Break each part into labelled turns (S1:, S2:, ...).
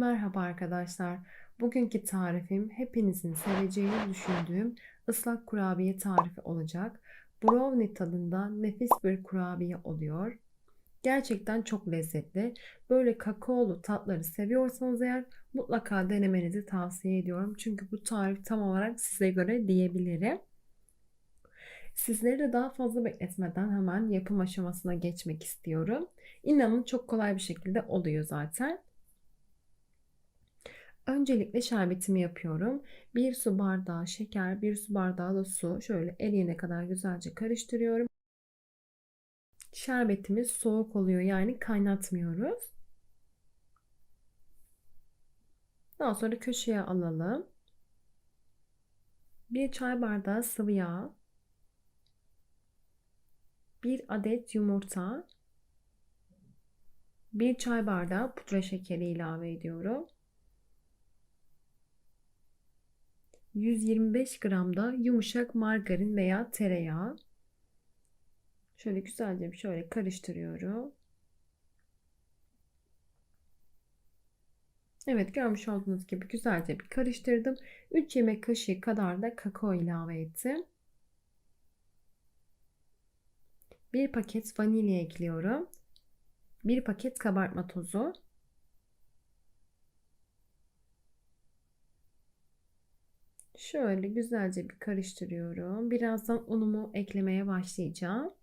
S1: Merhaba arkadaşlar. Bugünkü tarifim hepinizin seveceğini düşündüğüm ıslak kurabiye tarifi olacak. Brownie tadında nefis bir kurabiye oluyor. Gerçekten çok lezzetli. Böyle kakaolu tatları seviyorsanız eğer mutlaka denemenizi tavsiye ediyorum. Çünkü bu tarif tam olarak size göre diyebilirim. Sizleri de daha fazla bekletmeden hemen yapım aşamasına geçmek istiyorum. İnanın çok kolay bir şekilde oluyor zaten. Öncelikle şerbetimi yapıyorum. Bir su bardağı şeker, bir su bardağı da su. Şöyle eriyene kadar güzelce karıştırıyorum. Şerbetimiz soğuk oluyor yani kaynatmıyoruz. Daha sonra köşeye alalım. Bir çay bardağı sıvı yağ. Bir adet yumurta. Bir çay bardağı pudra şekeri ilave ediyorum. 125 gram da yumuşak margarin veya tereyağı. Şöyle güzelce şöyle karıştırıyorum. Evet görmüş olduğunuz gibi güzelce bir karıştırdım. 3 yemek kaşığı kadar da kakao ilave ettim. Bir paket vanilya ekliyorum. Bir paket kabartma tozu. Şöyle güzelce bir karıştırıyorum. Birazdan unumu eklemeye başlayacağım.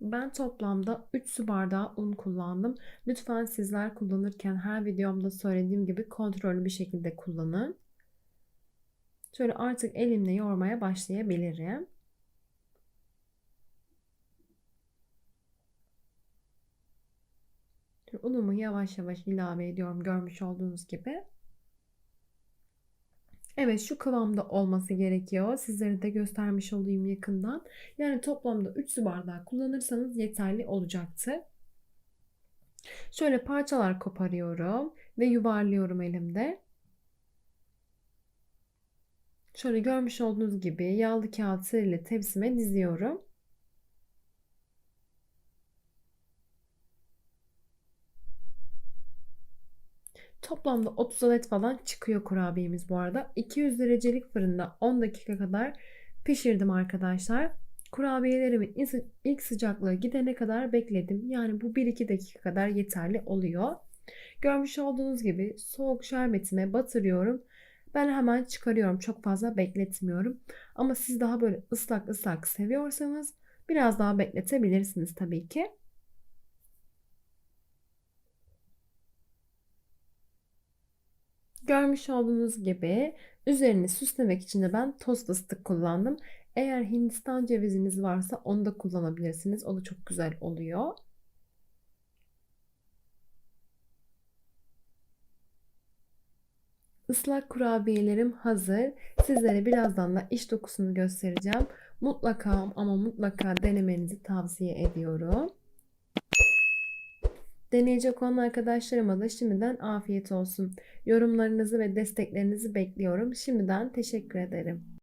S1: Ben toplamda 3 su bardağı un kullandım. Lütfen sizler kullanırken her videomda söylediğim gibi kontrollü bir şekilde kullanın. Şöyle artık elimle yoğurmaya başlayabilirim. Unumu yavaş yavaş ilave ediyorum görmüş olduğunuz gibi. Evet şu kıvamda olması gerekiyor. Sizlere de göstermiş olayım yakından. Yani toplamda 3 su bardağı kullanırsanız yeterli olacaktır. Şöyle parçalar koparıyorum ve yuvarlıyorum elimde. Şöyle görmüş olduğunuz gibi yağlı kağıt ile tepsime diziyorum. Toplamda 30 adet falan çıkıyor kurabiyemiz bu arada. 200 derecelik fırında 10 dakika kadar pişirdim arkadaşlar. Kurabiyelerimin ilk sıcaklığı gidene kadar bekledim. Yani bu 1-2 dakika kadar yeterli oluyor. Görmüş olduğunuz gibi soğuk şerbetime batırıyorum. Ben hemen çıkarıyorum. Çok fazla bekletmiyorum. Ama siz daha böyle ıslak ıslak seviyorsanız biraz daha bekletebilirsiniz tabii ki. Görmüş olduğunuz gibi üzerini süslemek için de ben toz fıstık kullandım. Eğer Hindistan ceviziniz varsa onu da kullanabilirsiniz. O da çok güzel oluyor. Islak kurabiyelerim hazır. Sizlere birazdan da iç dokusunu göstereceğim. Mutlaka ama mutlaka denemenizi tavsiye ediyorum. Deneyecek olan arkadaşlarıma da şimdiden afiyet olsun. Yorumlarınızı ve desteklerinizi bekliyorum. Şimdiden teşekkür ederim.